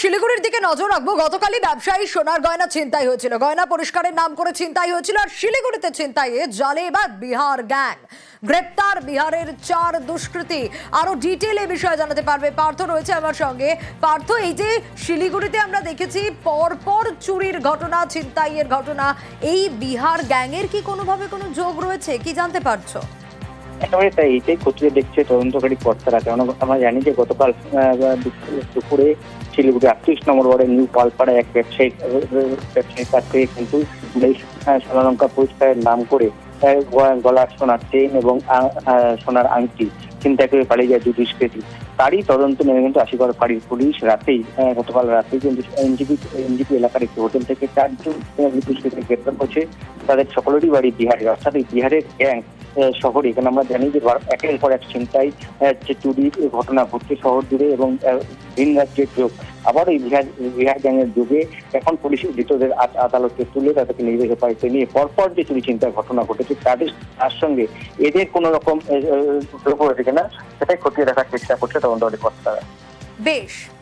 শিলিগুড়ির দিকে নজর রাখব। গতকালই ব্যবসায়ী সোনার গয়না ছিনতাই হয়েছিল। গয়না পরিষ্কারের নাম করে ছিনতাই হয়েছিল আর শিলিগুড়িতে ছিনতাইয়ে জালে এবার বিহার গ্যাং। গ্রেপ্তার বিহারের চার দুষ্কৃতী। আরও ডিটেল এ বিষয়ে জানাতে পারবে পার্থ রয়েছে আমার সঙ্গে। পার্থ, এই যে শিলিগুড়িতে আমরা দেখেছি, পরপর চুরির ঘটনা, ছিনতাইয়ের ঘটনা, এই বিহার গ্যাংয়ের কি কোনোভাবে কোনো যোগ রয়েছে? কি জানতে পারছ? একেবারে তাই এটাই খতিয়ে দেখছে তদন্তকারী কর্তারা। কেন আমরা জানি যে গতকাল দুপুরে শিলিগুড়ি আটত্রিশ নম্বর ওয়ার্ডের নিউ পালপাড়ায় এক ব্যবসায়িক আহ, ব্যবসায়িক কাছ থেকে কিন্তু আহ, সোনালঙ্কা পরিষ্কারের নাম করে গলার সোনার চেন এবং সোনার আংটি চিন্তা করে পালিয়ে যায় দুই দুষ্কৃতী তারই তদন্ত নেমে কিন্তু আশিগড় ফাঁড়ির পুলিশ রাতেই গতকাল রাতেই কিন্তু এনজিপি এনজিপি এলাকার একটি হোটেল থেকে চারজন আহ, দুষ্কৃতী গ্রেপ্তার করছে। তাদের সকলেরই বাড়ি বিহারে অর্থাৎ এই বিহারের গ্যাং শহরে। এখানে আমরা জানি যে একের পর এক চিন্তায় যে চুরির ঘটনা ঘটছে শহর জুড়ে এবং ভিন রাজ্যের যোগ। আবার এই বিহার গ্যাংয়ের যুগে এখন পুলিশ ধৃতদের আদ- আদালতে তুলে তাদেরকে নির্দেশ পাইতে নিয়ে পরপর যে চুরি চিন্তার ঘটনা ঘটেছে তাদের তার সঙ্গে এদের কোন রকম আহ, রয়েছে কিনা সেটাই খতিয়ে দেখার চেষ্টা করছে তদন্তকারী বেশ।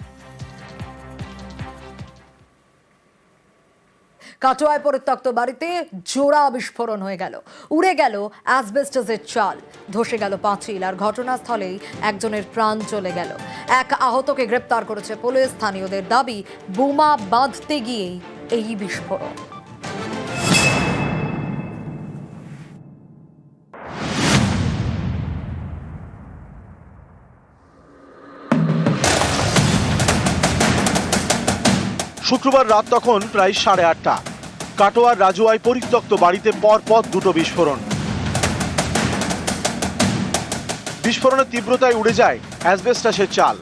কাটোয়ায় পরিত্যক্ত বাড়িতে জোড়া বিস্ফোরণ হয়ে গেল। উড়ে গেল অ্যাসবেস্টাসের চাল। ধসে গেল পাঁচিল আর ঘটনাস্থলেই একজনের প্রাণ চলে গেল। এক আহতকে গ্রেপ্তার করেছে পুলিশ। স্থানীয়দের দাবি, বোমা বাঁধতে গিয়েই এই বিস্ফোরণ। শুক্রবার রাত তখন প্রায় সাড়ে আটটা। কাটোয়ার রাজুয়ায় পরিত্যক্ত বাড়িতে পরপর দুটো বিস্ফোরণ। বিস্ফোরণের তীব্রতায় উড়ে যায় অ্যাসবেস্টাসের চাল।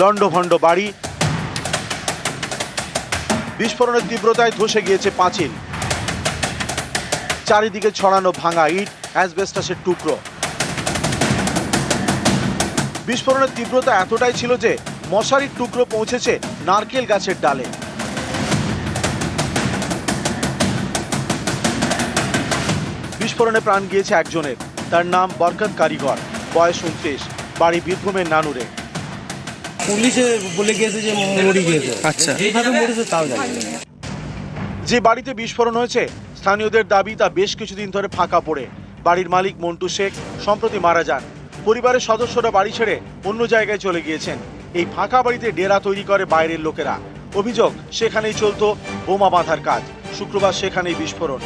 লন্ডভন্ড বাড়ি। বিস্ফোরণের তীব্রতায় ধসে গিয়েছে পাঁচিল। চারিদিকে ছড়ানো ভাঙা ইট, অ্যাসবেস্টাসের টুকরো। বিস্ফোরণের তীব্রতা এতটাই ছিল যে মশারির টুকরো পৌঁছেছে নারকেল গাছের ডালে। বিস্ফোরণে প্রাণ গিয়েছে একজনের। তার নাম বরকত কারিগর বয়স উনত্রিশ বাড়ি বীরভূমের নানুরে। পুলিশে বলে গিয়েছে যে মরি গিয়েছে। আচ্ছা। এইভাবে মরেছে তাও জানি যে বাড়িতে বিস্ফোরণ হয়েছে স্থানীয়দের দাবি তা বেশ কিছুদিন ধরে ফাঁকা পড়ে। বাড়ির মালিক মন্টু শেখ সম্প্রতি মারা যান। পরিবারের সদস্যরা বাড়ি ছেড়ে অন্য জায়গায় চলে গিয়েছেন। এই ফাঁকা বাড়িতে ডেরা তৈরি করে বাইরের লোকেরা। অভিযোগ সেখানেই চলতো বোমা বাঁধার কাজ। শুক্রবার সেখানেই বিস্ফোরণ।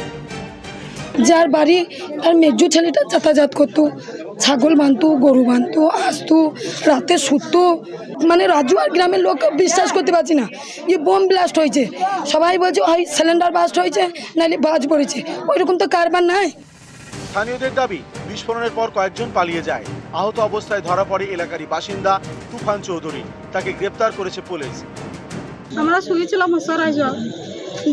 যার বাড়ি তার মেজো ছেলেটা যাতায়াত করতো। ছাগল বাঁধতো গরু বাঁধতো আসতো রাতে শুতো। মানে রাজু আর গ্রামের লোক বিশ্বাস করতে পারছি না যে বোম ব্লাস্ট হয়েছে। সবাই বলছে হয় সিলিন্ডার ব্লাস্ট হয়েছে নাহলে বাজ পড়েছে। ওইরকম তো কারবার নাই। স্থানীয়দের দাবি বিস্ফোরণের পর কয়েকজন পালিয়ে যায়। আহত অবস্থায় ধরা পড়ে এলাকারই বাসিন্দা তুফান চৌধুরী। তাকে গ্রেপ্তার করেছে পুলিশ। আমরা শুয়েছিলাম মশারাই জল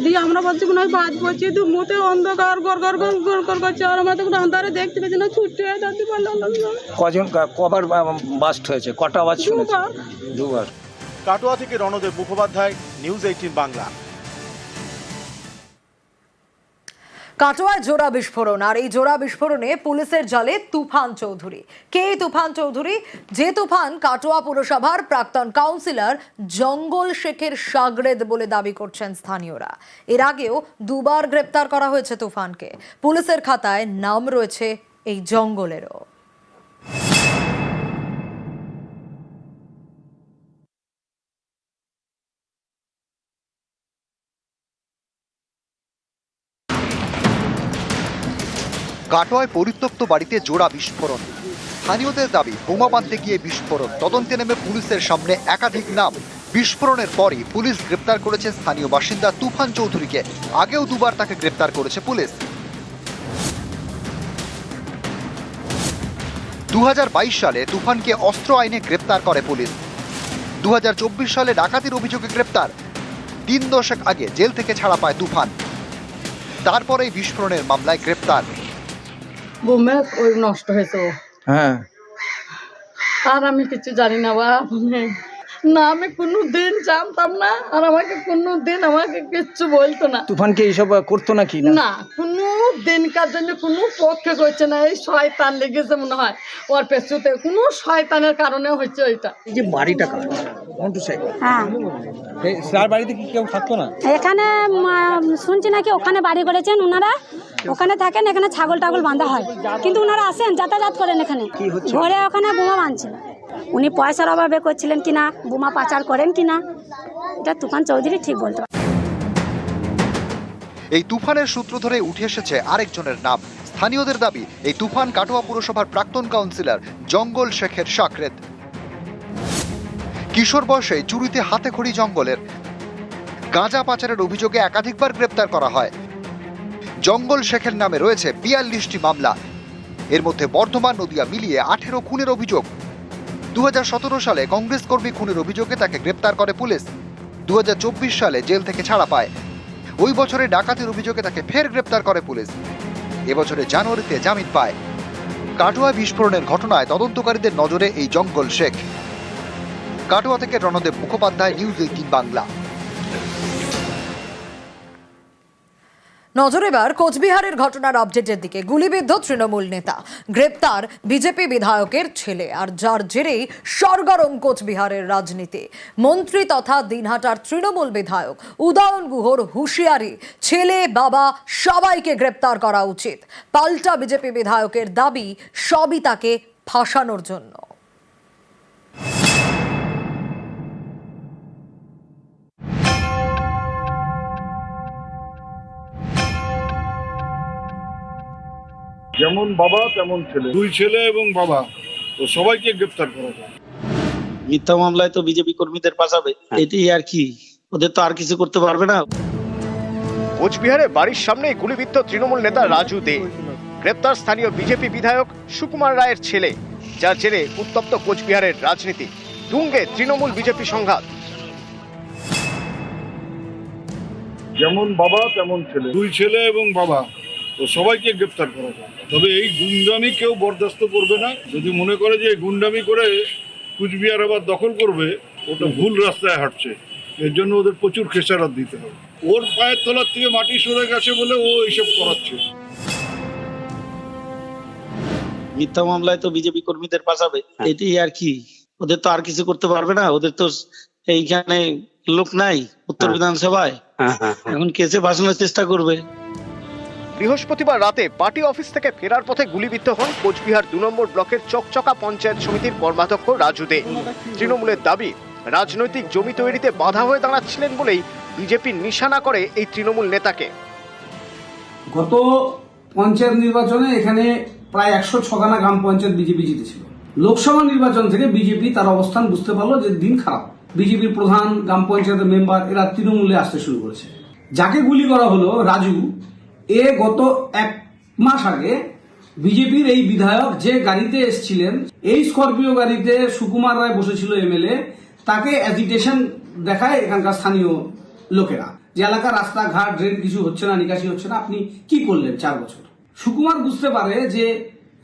দিয়ে আমরা বলছি মনে হয় বাজ পড়ছে। দু মুতে অন্ধকার গর গর গর গর গর করছে। আর আমরা তখন আন্ধারে দেখতে পেয়েছি না ছুটে যাতে পারলাম না কজন কবার বাস্ট হয়েছে? কটা আওয়াজ শুনেছে? দুবার। দুবার। কাটোয়া থেকে রণদেব মুখোপাধ্যায় নিউজ এইটিন বাংলা। কাটোয়ায় জোড়া বিস্ফোরণ, আর এই জোড়া বিস্ফোরণে পুলিশের জালে তুফান চৌধুরী। কে তুফান চৌধুরী? যে তুফান কাটোয়া পুরসভার প্রাক্তন কাউন্সিলর জঙ্গল শেখের সাগরেদ বলে দাবি করছেন স্থানীয়রা। এর আগেও দুবার গ্রেপ্তার করা হয়েছে তুফানকে। পুলিশের খাতায় নাম রয়েছে এই জঙ্গলেরও। কাটোয়ায় পরিত্যক্ত বাড়িতে জোড়া বিস্ফোরণ। স্থানীয়দের দাবি বোমা বাঁধতে গিয়ে বিস্ফোরণ। তদন্তে নেমে পুলিশের সামনে একাধিক নাম। বিস্ফোরণের পরই পুলিশ গ্রেপ্তার করেছে স্থানীয় বাসিন্দা তুফান চৌধুরীকে। আগেও দুবার তাকে গ্রেপ্তার করেছে পুলিশ। দু হাজার বাইশ সালে তুফানকে অস্ত্র আইনে গ্রেপ্তার করে পুলিশ। দু হাজার চব্বিশ সালে ডাকাতির অভিযোগে গ্রেপ্তার। তিন দশক আগে জেল থেকে ছাড়া পায় তুফান। তারপরেই বিস্ফোরণের মামলায় গ্রেপ্তার। বোমে ওই নষ্ট হয়েছে হ্যাঁ। আর আমি কিছু জানি না বা না আমি কোনো দিন জানতাম না আর আমাকে কোনো দিন আমাকে কিচ্ছু বলতো না। তুফানকে এইসব করতো নাকি? না? কোনো দিনকার জন্য কোনো পক্ষে করছে না এই শয়তান লেগেছে মনে হয়। ওর পেছুতে কোনো শয়তানের কারণে হচ্ছে ওইটা। এই যে বাড়িটা কার? মন্টু শেখ হ্যাঁ। তার বাড়িতে কি কেউ থাকতো না? এখানে শুনছি নাকি ওখানে বাড়ি করেছেন ওনারা ওখানে থাকেন এখানে ছাগল টাগল বাঁধা হয়। কিন্তু ওনারা আসেন যাতায়াত করেন এখানে। ঘরে ওখানে বোমা বাঁধছিল। উনি পয়সার অভাবে করছিলেন কিনা, বোমা পাচার করেন কিনা, এটা তুফান চৌধুরী ঠিক বলতে এই তুফানের সূত্র ধরে উঠে এসেছে আরেকজনের নাম। স্থানীয়দের দাবি, এই তুফান কাটোয়া পুরসভার প্রাক্তন কাউন্সিলর জঙ্গল শেখের সাকরেদ কিশোর বয়সে চুরিতে হাতে খড়ি জঙ্গলের গাঁজা পাচারের অভিযোগে একাধিকবার গ্রেপ্তার করা হয়। জঙ্গল শেখের নামে রয়েছে বিয়াল্লিশটি মামলা। এর মধ্যে বর্ধমান নদিয়া মিলিয়ে আঠেরো খুনের অভিযোগ। দু হাজার সতেরো সালে কংগ্রেস কর্মী খুনের অভিযোগে তাকে গ্রেপ্তার করে পুলিশ। দু হাজার চব্বিশ সালে জেল থেকে ছাড়া পায়। ওই বছরে ডাকাতির অভিযোগে তাকে ফের গ্রেপ্তার করে পুলিশ। এবছরে জানুয়ারিতে জামিন পায়। কাটোয়া বিস্ফোরণের ঘটনায় তদন্তকারীদের নজরে এই জঙ্গল শেখ। কাটোয়া থেকে রণদেব মুখোপাধ্যায়, নিউজ এইটিন বাংলা। নজর এবার কোচবিহারের ঘটনার আপডেটের দিকে। গুলিবিদ্ধ তৃণমূল নেতা, গ্রেপ্তার বিজেপি বিধায়কের ছেলে, আর যার জেরেই সরগরম কোচবিহারের রাজনীতি। মন্ত্রী তথা দিনহাটার তৃণমূল বিধায়ক, উদয়ন গুহর হুঁশিয়ারি, ছেলে, বাবা, সবাইকে গ্রেপ্তার করা উচিত। পাল্টা বিজেপি বিধায়কের দাবি সবই তাকে ফাঁসানোর জন্য। যেমন বাবা তেমন ছেলে। দুই ছেলে এবং বাবা। তো সবাইকে গ্রেপ্তার করা যায়। মিথ্যা মামলায় তো বিজেপি কর্মীদের পাঠাবে এটাই আর কি। ওদের তো আর কিছু করতে পারবে না। কোচবিহারে বাড়ির সামনে গুলিবিদ্ধ তৃণমূল নেতা রাজু দে। গ্রেপ্তার স্থানীয় বিজেপি বিধায়ক সুকুমার রায়ের ছেলে যার জেরে উত্তপ্ত কোচবিহারের রাজনীতি। তুঙ্গে তৃণমূল বিজেপি সংঘাত। যেমন বাবা তেমন ছেলে। দুই ছেলে এবং বাবা। তো সবাইকে গ্রেপ্তার করা যায়। তবে এই গুন্ডামি কেউ বরদাস্ত করবে না। যদি মনে করে যে গুন্ডামি করে কুচবিহার আবার দখল করবে ওটা ভুল রাস্তায় হাঁটছে। এর জন্য ওদের প্রচুর খেসারত দিতে হবে। ওর পায়ের তলার থেকে মাটি সরে গেছে বলে ও এইসব করাচ্ছে। মিথ্যা মামলায় তো বিজেপি কর্মীদের পাঠাবে এটাই আর কি? ওদের তো আর কিছু করতে পারবে না। ওদের তো এইখানে লোক নাই উত্তর বিধানসভায়। এখন কেসে ভাসানোর চেষ্টা করবে। বৃহস্পতিবার রাতে পার্টি অফিস থেকে ফেরার পথে গুলিবিদ্ধ হন কোচবিহার দু নম্বর ব্লকের চকচকা পঞ্চায়েত সমিতির কর্মাধ্যক্ষ রাজু দে। তৃণমূলের দাবি, রাজনৈতিক জমি তৈরিতে বাধা হয়ে দাঁড়াচ্ছিলেন বলেই বিজেপি নিশানা করে এই তৃণমূল নেতাকে। গত পঞ্চায়েত নির্বাচনে এখানে প্রায় একশো ছখানা গ্রাম পঞ্চায়েত বিজেপি জিতেছিল। লোকসভা নির্বাচন থেকে বিজেপি তার অবস্থান বুঝতে পারল যে দিন খারাপ। বিজেপির প্রধান গ্রাম পঞ্চায়েতের মেম্বার এরা তৃণমূলে আসতে শুরু করেছে। যাকে গুলি করা হলো রাজু এ গত এক মাস আগে বিজেপির এই বিধায়ক যে গাড়িতে এসছিলেন, এই স্করপিও গাড়িতে সুকুমার রায় বসেছিল এমএলএ, তাকে অ্যাজিটেশন দেখায় এখানকার স্থানীয় লোকেরা যে এলাকার রাস্তাঘাট ড্রেন কিছু হচ্ছে না, নিকাশি হচ্ছে না, আপনি কি করলেন চার বছর? সুকুমার বুঝতে পারে যে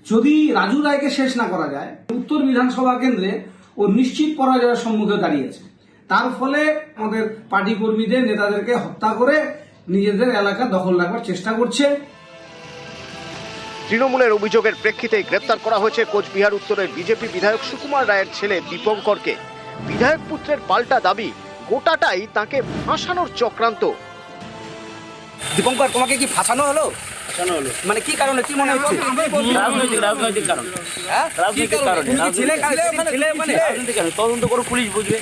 যদি রাজু রায়কে শেষ না করা যায়, উত্তর বিধানসভা কেন্দ্রে ও নিশ্চিত পরাজয়ের সম্মুখে দাঁড়িয়েছে। তার ফলে আমাদের পার্টি কর্মীদের, নেতাদেরকে হত্যা করে নিজেদের এলাকা দখল রাখবার চেষ্টা করছে। তৃণমূলের অভিযোগের প্রেক্ষিতে গ্রেপ্তার করা হয়েছে কোচবিহার উত্তরের বিজেপি বিধায়ক সুকুমার রায়ের ছেলে দীপঙ্করকে। বিধায়ক পুত্রের পাল্টা দাবি গোটাটাই তাকে ফাঁসানোর চক্রান্ত। দীপঙ্কর তোমাকে কি ফাঁসানো হলো? মানে কি কারণে কি মনে হচ্ছে? রাজনৈতিক রাজনৈতিক কারণ। হ্যাঁ? রাজনৈতিক কারণে? ছিলে? রাজনৈতিক- ছিলে ওখানে? রাজনৈতিক কারণে। তদন্ত করে পুলিশ বুঝবে।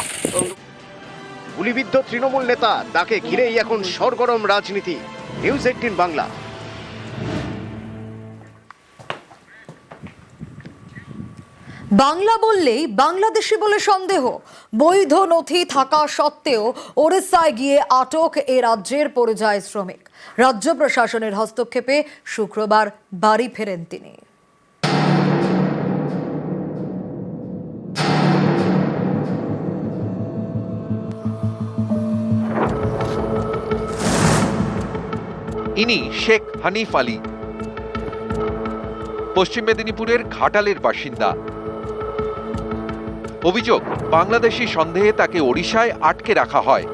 গুলিবিদ্ধ তৃণমূল নেতা তাকে ঘিরেই এখন সরগরম রাজনীতি। News eighteen Bangla. বাংলা বললেই বাংলাদেশি বলে সন্দেহ। বৈধ নথি থাকা সত্ত্বেও ওড়িশায় গিয়ে আটক এ রাজ্যের পরিযায়ী শ্রমিক। রাজ্য প্রশাসনের হস্তক্ষেপে শুক্রবার বাড়ি ফেরেন তিনি। ইনি শেখ হানিফ আলী। পশ্চিম মেদিনীপুরের ঘাটালের বাসিন্দা। অভিযোগ, বাংলাদেশি সন্দেহে তাকে ওড়িশায় আটকে রাখা হয়।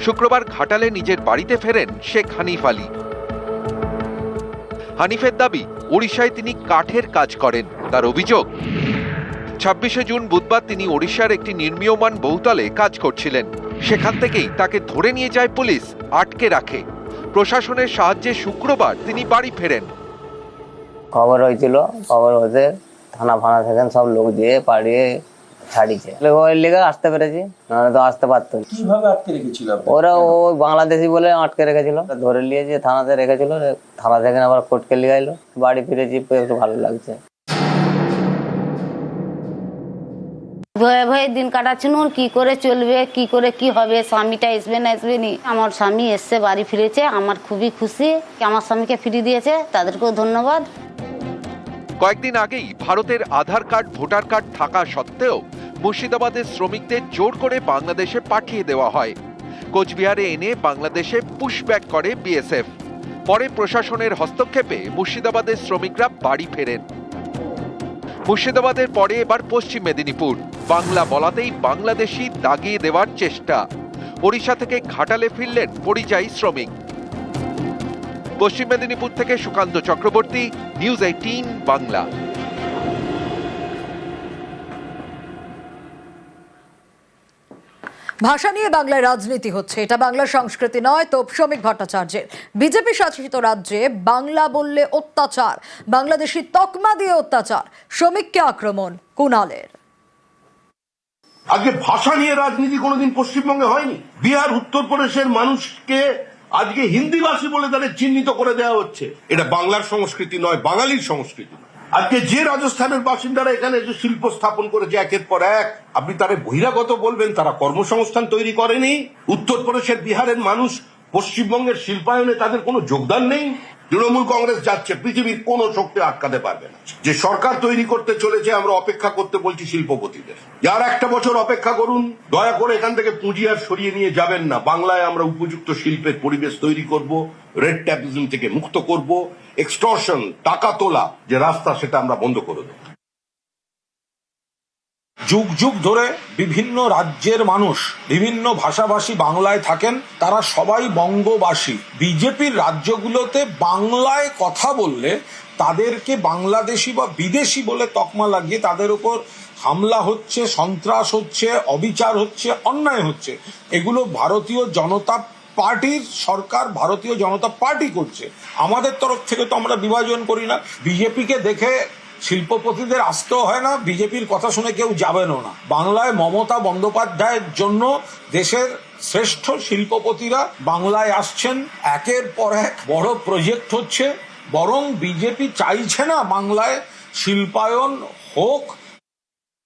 শুক্রবার ঘাটালে নিজের বাড়িতে ফেরেন শেখ হানিফ আলী। হানিফের দাবি, ওড়িশায় তিনি কাঠের কাজ করেন। তার অভিযোগ, ছাব্বিশে জুন বুধবার তিনি ওড়িশার একটি নির্মীয়মান বহুতলে কাজ করছিলেন। সেখান থেকেই তাকে ধরে নিয়ে যায় পুলিশ, আটকে রাখে। প্রশাসনের সাহায্যে শুক্রবার তিনি বাড়ি ফেরেন। খবর হয়েছিল খবর হতে থানা ফানা থেকে সব লোক দিয়ে পাড়িয়ে ছাড়িছে ওই লেগে আসতে পেরেছি নাহলে তো আসতে পারতো কীভাবে আটকে রেখেছিল ওরা ওই বাংলাদেশি বলে আটকে রেখেছিল ধরে নিয়েছে থানাতে রেখেছিল থানা থেকে আবার কোর্টকে লিয়ে এলো বাড়ি ফিরেছি একটু ভালো লাগছে। ভয়ে ভয়ে দিন কাটাচ্ছিল কি করে চলবে, কি করে কি হবে, স্বামীটা আসবে না আসবে নি? আমার স্বামী এসছে, বাড়ি ফিরেছে, আমার খুবই খুশি। আমার স্বামীকে ফিরিয়ে দিয়েছে, তাদেরকেও ধন্যবাদ। কয়েকদিন আগেই ভারতের আধার কার্ড, ভোটার কার্ড থাকা সত্ত্বেও মুর্শিদাবাদের শ্রমিকদের জোর করে বাংলাদেশে পাঠিয়ে দেওয়া হয়। কোচবিহারে এনে বাংলাদেশে পুশব্যাক করে বিএসএফ পরে প্রশাসনের হস্তক্ষেপে মুর্শিদাবাদের শ্রমিকরা বাড়ি ফেরেন। মুর্শিদাবাদের পরে এবার পশ্চিম মেদিনীপুর। বাংলা বলাতেই বাংলাদেশি দাগিয়ে দেওয়ার চেষ্টা। ওড়িশা থেকে ঘাটালে ফিরলেন পরিযায়ী শ্রমিক। পশ্চিম মেদিনীপুর থেকে সুকান্ত চক্রবর্তী, নিউজ এইটিন, বাংলা। ভাষা নিয়ে বাংলায় রাজনীতি হচ্ছে। এটা বাংলার সংস্কৃতি নয়, তো শ্রমিক ভট্টাচার্যের। বিজেপি শাসিত রাজ্যে বাংলা বললে অত্যাচার, বাংলাদেশি তকমা দিয়ে অত্যাচার। শ্রমিককে আক্রমণ কুণালের। আজকে ভাষা নিয়ে রাজনীতি কোনোদিন পশ্চিমবঙ্গে হয়নি। বিহার, উত্তরপ্রদেশের মানুষকে আজকে হিন্দিভাষী বলে তাদের চিহ্নিত করে দেওয়া হচ্ছে। এটা বাংলার সংস্কৃতি নয়, বাঙালির সংস্কৃতি নয়। আজকে যে রাজস্থানের বাসিন্দারা এখানে যে শিল্প স্থাপন করেছে একের পর এক, আপনি তারা বহিরাগত বলবেন, তারা কর্মসংস্থান তৈরি করেনি। উত্তরপ্রদেশের বিহারের মানুষ, পশ্চিমবঙ্গের শিল্পায়নে তাদের কোনো যোগদান নেই। তৃণমূল কংগ্রেস যাচ্ছে, পৃথিবীর কোন শক্তি আটকাতে পারবে না। যে সরকার তৈরি করতে চলেছে, আমরা অপেক্ষা করতে বলছি শিল্পপতিদের। যার একটা বছর অপেক্ষা করুন, দয়া করে এখান থেকে পুঁজি আর সরিয়ে নিয়ে যাবেন না। বাংলায় আমরা উপযুক্ত শিল্পের পরিবেশ তৈরি করব, রেড ট্যাপিজম থেকে মুক্ত করব। এক্সটর্শন টাকা তোলা, যে রাস্তা সেটা আমরা বন্ধ করে দেবো। যুগ যুগ ধরে বিভিন্ন রাজ্যের মানুষ, বিভিন্ন ভাষাভাষী বাংলায় থাকেন, তারা সবাই বঙ্গবাসী। বিজেপির রাজ্যগুলোতে বাংলায় কথা বললে তাদেরকে বাংলাদেশি বা বিদেশি বলে তকমা লাগিয়ে তাদের উপর হামলা হচ্ছে, সন্ত্রাস হচ্ছে, অবিচার হচ্ছে, অন্যায় হচ্ছে। এগুলো ভারতীয় জনতা পার্টির সরকার, ভারতীয় জনতা পার্টি করছে। আমাদের তরফ থেকে তো আমরা বিভাজন করি না। বিজেপিকে দেখে শিল্পপতিদের আসতেও হয় না, বিজেপির কথা শুনে কেউ যাবেনও না। বাংলায় মমতা বন্দ্যোপাধ্যায়ের জন্য দেশের শ্রেষ্ঠ শিল্পপতিরা বাংলায় আসছেন। একের পর এক বড় প্রজেক্ট হচ্ছে, বরং বিজেপি চাইছে না বাংলায় শিল্পায়ন হোক